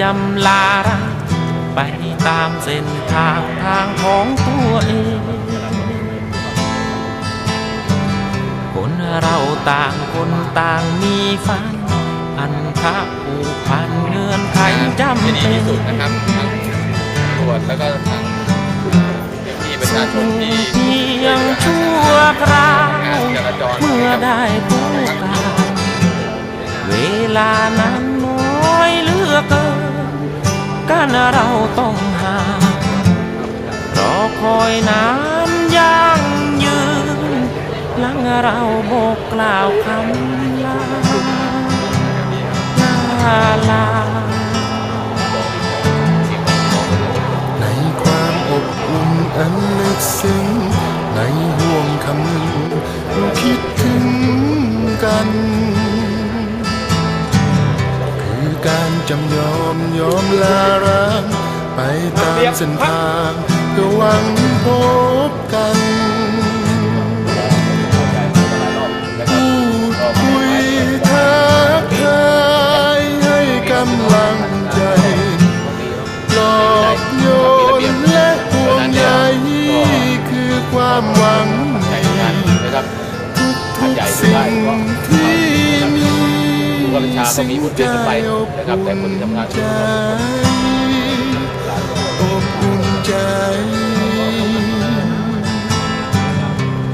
จำลารักไปตามเส้นทางทางของตัวเอง คนเราต่างคนต่างมีฝันพันธะผูกพันเงื่อนไขจำที่เป็ดีนที่สุดนะครับทั้งตำรวจแล้วก็ทั้งพี่ประชาชนที่เพียงชั่วคราวงานจราจรเมื่อได้พบกันเวลานั้นน้อยเห ลือเกินกันเราต้องห่างรอคอยน้ำยังยืนหลังเราโบกกล่าวคำลาลาลาในความอบอุ่นอันลึกซึ้งในห่วงคำ การจำยอมยอมลาร้างไปตามเส้นทางเพื่อหวังพบกันพูดคุยทักทายให้กำลังใจปลอบโยนและห่วงใยคือความหวังใช้งานนะครับทุกทุกๆสิ่งที่มีผู้บั ญชาก็มีบทเรียนกันไปนะครับแต่คนที่ทำงานใจอบอุ่นใจ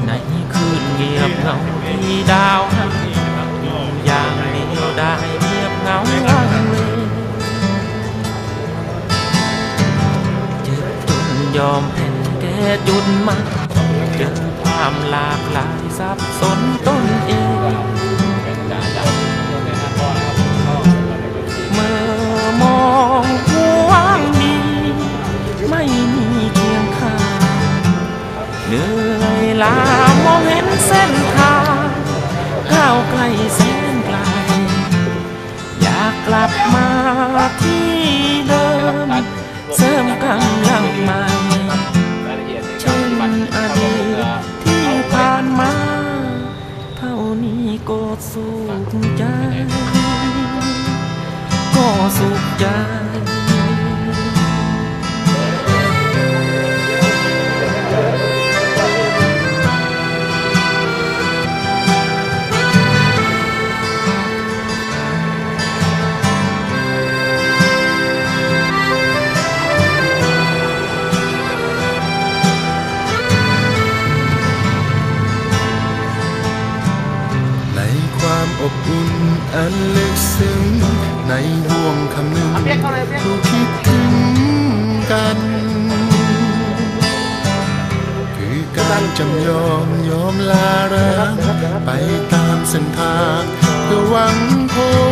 ในคืนเงียบเหงาที่ดาวหันอย่างเดียวได้เงียบเหงาวังเวงเจ็บจนยอมแพ้แก่จุดมาเจอความหลากหลายสับสนต สุขใจ ก็สุขใจ อบอุ่นอันลึกซึ้งในห่วงคำหนึ่งเราคิดถึงกัน คือการจำยอมยอมลาร้างไปตามเส้นทางเพื่อหวังพบกั